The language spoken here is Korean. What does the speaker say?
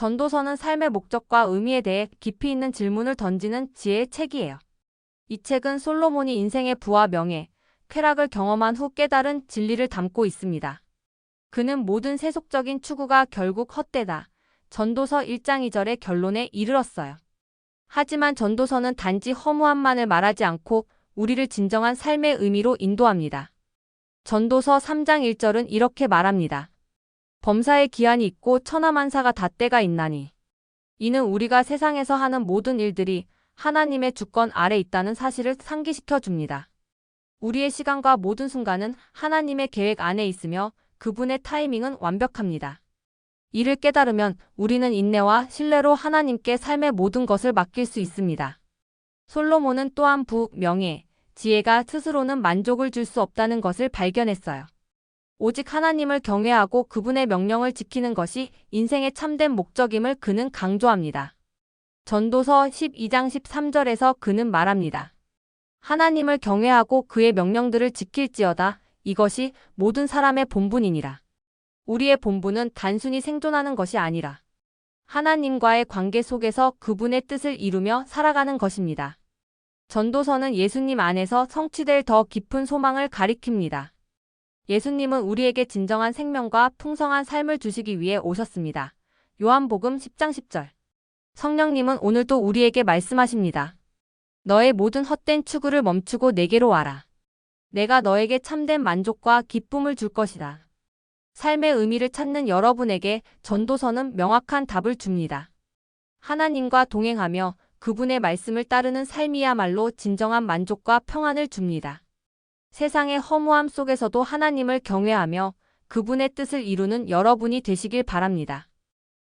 전도서는 삶의 목적과 의미에 대해 깊이 있는 질문을 던지는 지혜의 책이에요. 이 책은 솔로몬이 인생의 부와 명예, 쾌락을 경험한 후 깨달은 진리를 담고 있습니다. 그는 모든 세속적인 추구가 결국 헛되다. 전도서 1장 2절의 결론에 이르렀어요. 하지만 전도서는 단지 허무함만을 말하지 않고 우리를 진정한 삶의 의미로 인도합니다. 전도서 3장 1절은 이렇게 말합니다. 범사의 기한이 있고 천하만사가 다 때가 있나니. 이는 우리가 세상에서 하는 모든 일들이 하나님의 주권 아래 있다는 사실을 상기시켜 줍니다. 우리의 시간과 모든 순간은 하나님의 계획 안에 있으며 그분의 타이밍은 완벽합니다. 이를 깨달으면 우리는 인내와 신뢰로 하나님께 삶의 모든 것을 맡길 수 있습니다. 솔로몬은 또한 부, 명예, 지혜가 스스로는 만족을 줄 수 없다는 것을 발견했어요. 오직 하나님을 경외하고 그분의 명령을 지키는 것이 인생의 참된 목적임을 그는 강조합니다. 전도서 12장 13절에서 그는 말합니다. 하나님을 경외하고 그의 명령들을 지킬지어다 이것이 모든 사람의 본분이니라. 우리의 본분은 단순히 생존하는 것이 아니라 하나님과의 관계 속에서 그분의 뜻을 이루며 살아가는 것입니다. 전도서는 예수님 안에서 성취될 더 깊은 소망을 가리킵니다. 예수님은 우리에게 진정한 생명과 풍성한 삶을 주시기 위해 오셨습니다. 요한복음 10장 10절. 성령님은 오늘도 우리에게 말씀하십니다. 너의 모든 헛된 추구를 멈추고 내게로 와라. 내가 너에게 참된 만족과 기쁨을 줄 것이다. 삶의 의미를 찾는 여러분에게 전도서는 명확한 답을 줍니다. 하나님과 동행하며 그분의 말씀을 따르는 삶이야말로 진정한 만족과 평안을 줍니다. 세상의 허무함 속에서도 하나님을 경외하며 그분의 뜻을 이루는 여러분이 되시길 바랍니다.